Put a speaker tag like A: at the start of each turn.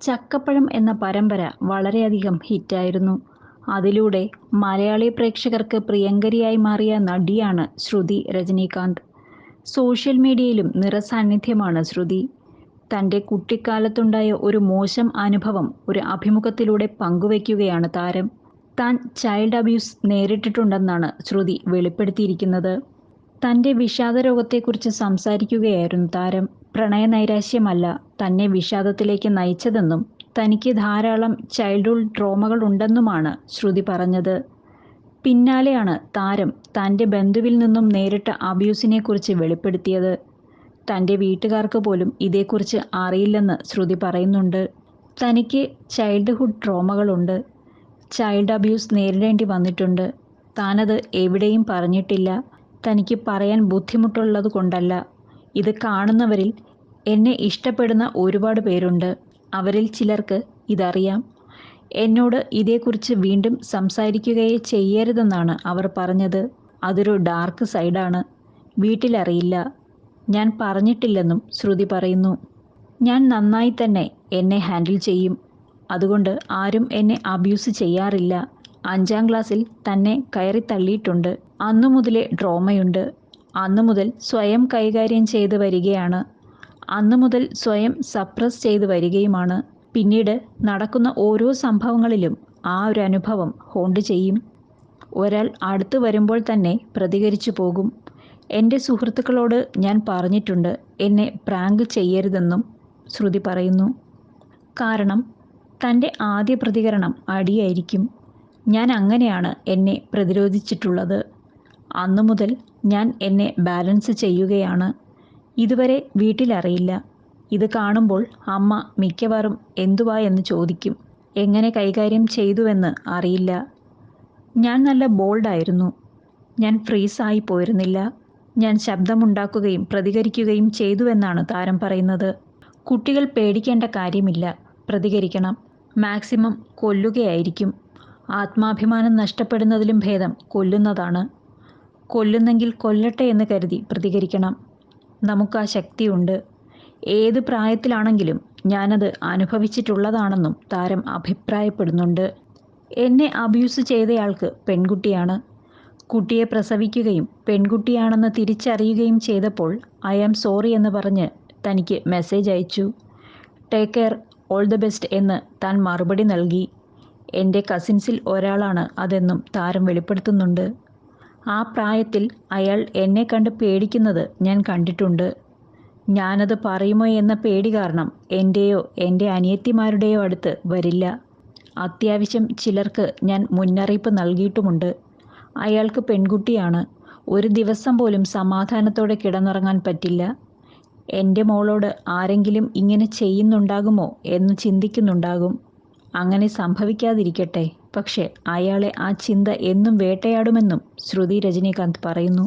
A: ചക്കപ്പഴം എന്ന പരമ്പര വളരെയധികം ഹിറ്റായിരുന്നു. അതിലൂടെ മലയാളി പ്രേക്ഷകർക്ക് പ്രിയങ്കരിയായി മാറിയ നടിയാണ് ശ്രുതി രജനീകാന്ത്. സോഷ്യൽ മീഡിയയിലും നിറസാന്നിധ്യമാണ് ശ്രുതി. തന്റെ കുട്ടിക്കാലത്തുണ്ടായ ഒരു മോശം അനുഭവം ഒരു അഭിമുഖത്തിലൂടെ പങ്കുവയ്ക്കുകയാണ് താരം. താൻ ചൈൽഡ് അബ്യൂസ് നേരിട്ടിട്ടുണ്ടെന്നാണ് ശ്രുതി വെളിപ്പെടുത്തിയിരിക്കുന്നത്. തന്റെ വിഷാദരോഗത്തെക്കുറിച്ച് സംസാരിക്കുകയായിരുന്നു താരം. പ്രണയനൈരാശ്യമല്ല തന്നെ വിഷാദത്തിലേക്ക് നയിച്ചതെന്നും തനിക്ക് ധാരാളം ചൈൽഡ്ഹുഡ് ട്രോമകൾ ഉണ്ടെന്നുമാണ് ശ്രുതി പറഞ്ഞത്. പിന്നാലെയാണ് താരം തന്റെ ബന്ധുവിൽ നിന്നും നേരിട്ട അബ്യൂസിനെക്കുറിച്ച് വെളിപ്പെടുത്തിയത്. തന്റെ വീട്ടുകാർക്ക് പോലും ഇതേക്കുറിച്ച് അറിയില്ലെന്ന് ശ്രുതി പറയുന്നുണ്ട്. തനിക്ക് ചൈൽഡ്ഹുഡ് ട്രോമകളുണ്ട്. ചൈൽഡ് അബ്യൂസ് നേരിടേണ്ടി വന്നിട്ടുണ്ട്. താനത് എവിടെയും പറഞ്ഞിട്ടില്ല. തനിക്ക് പറയാൻ ബുദ്ധിമുട്ടുള്ളത് കൊണ്ടല്ല. ഇത് കാണുന്നവരിൽ എന്നെ ഇഷ്ടപ്പെടുന്ന ഒരുപാട് പേരുണ്ട്. അവരിൽ ചിലർക്ക് ഇതറിയാം. എന്നോട് ഇതേക്കുറിച്ച് വീണ്ടും സംസാരിക്കുകയേ ചെയ്യരുതെന്നാണ് അവർ പറഞ്ഞത്. അതൊരു ഡാർക്ക് സൈഡാണ്. വീട്ടിലറിയില്ല. ഞാൻ പറഞ്ഞിട്ടില്ലെന്നും ശ്രുതി പറയുന്നു. ഞാൻ നന്നായി തന്നെ എന്നെ ഹാൻഡിൽ ചെയ്യും. അതുകൊണ്ട് ആരും എന്നെ അബ്യൂസ് ചെയ്യാറില്ല. അഞ്ചാം ക്ലാസ്സിൽ തന്നെ കയറി തള്ളിയിട്ടുണ്ട്. അന്നു മുതലേ ഡ്രോമയുണ്ട്. അന്നു മുതൽ സ്വയം കൈകാര്യം ചെയ്തു വരികയാണ്. അന്നു മുതൽ സ്വയം സപ്രസ് ചെയ്ത് വരികയുമാണ്. പിന്നീട് നടക്കുന്ന ഓരോ സംഭവങ്ങളിലും ആ ഒരു അനുഭവം ഹോണ്ട് ചെയ്യും. ഒരാൾ അടുത്ത് വരുമ്പോൾ തന്നെ പ്രതികരിച്ചു പോകും. എന്റെ സുഹൃത്തുക്കളോട് ഞാൻ പറഞ്ഞിട്ടുണ്ട് എന്നെ പ്രാങ്ക് ചെയ്യരുതെന്നും ശ്രുതി പറയുന്നു. കാരണം തന്റെ ആദ്യ പ്രതികരണം അടിയായിരിക്കും. ഞാൻ അങ്ങനെയാണ് എന്നെ പ്രതിരോധിച്ചിട്ടുള്ളത്. അന്നു മുതൽ ഞാൻ എന്നെ ബാലൻസ് ചെയ്യുകയാണ്. ഇതുവരെ വീട്ടിലറിയില്ല. ഇത് കാണുമ്പോൾ അമ്മ മിക്കവാറും എന്തുവാ എന്ന് ചോദിക്കും. എങ്ങനെ കൈകാര്യം ചെയ്തുവെന്ന് അറിയില്ല. ഞാൻ നല്ല ബോൾഡായിരുന്നു. ഞാൻ ഫ്രീസായി പോയിരുന്നില്ല. ഞാൻ ശബ്ദമുണ്ടാക്കുകയും പ്രതികരിക്കുകയും ചെയ്തുവെന്നാണ് താരം പറയുന്നത്. കുട്ടികൾ പേടിക്കേണ്ട കാര്യമില്ല. പ്രതികരിക്കണം. മാക്സിമം കൊല്ലുകയായിരിക്കും. ആത്മാഭിമാനം നഷ്ടപ്പെടുന്നതിലും ഭേദം കൊല്ലുന്നതാണ്. കൊല്ലുന്നെങ്കിൽ കൊല്ലട്ടെ എന്ന് കരുതി പ്രതികരിക്കണം. നമുക്ക് ആ ശക്തിയുണ്ട്. ഏത് പ്രായത്തിലാണെങ്കിലും ഞാനത് അനുഭവിച്ചിട്ടുള്ളതാണെന്നും താരം അഭിപ്രായപ്പെടുന്നുണ്ട്. എന്നെ അബ്യൂസ് ചെയ്തയാൾക്ക് പെൺകുട്ടിയാണ്. കുട്ടിയെ പ്രസവിക്കുകയും പെൺകുട്ടിയാണെന്ന് തിരിച്ചറിയുകയും ചെയ്തപ്പോൾ ഐ ആം സോറി എന്ന് പറഞ്ഞ് തനിക്ക് മെസ്സേജ് അയച്ചു. Take care all the best എന്ന് താൻ മറുപടി നൽകി. എന്റെ കസിൻസിൽ ഒരാളാണ് അതെന്നും താരം വെളിപ്പെടുത്തുന്നുണ്ട്. ആ പ്രായത്തിൽ അയാൾ എന്നെ കണ്ട് പേടിക്കുന്നത് ഞാൻ കണ്ടിട്ടുണ്ട്. ഞാനത് പറയുമോ എന്ന പേടി കാരണം എന്റെയോ എന്റെ അനിയത്തിമാരുടെയോ അടുത്ത് വരില്ല. അത്യാവശ്യം ചിലർക്ക് ഞാൻ മുന്നറിയിപ്പ് നൽകിയിട്ടുമുണ്ട്. അയാൾക്ക് പെൺകുട്ടിയാണ്. ഒരു ദിവസം പോലും സമാധാനത്തോടെ കിടന്നുറങ്ങാൻ പറ്റില്ല. എന്റെ മോളോട് ആരെങ്കിലും ഇങ്ങനെ ചെയ്യുന്നുണ്ടാകുമോ എന്ന് ചിന്തിക്കുന്നുണ്ടാകും. അങ്ങനെ സംഭവിക്കാതിരിക്കട്ടെ. പക്ഷേ അയാളെ ആ ചിന്ത എന്നും വേട്ടയാടുമെന്നും ശ്രുതി രജനീകാന്ത് പറയുന്നു.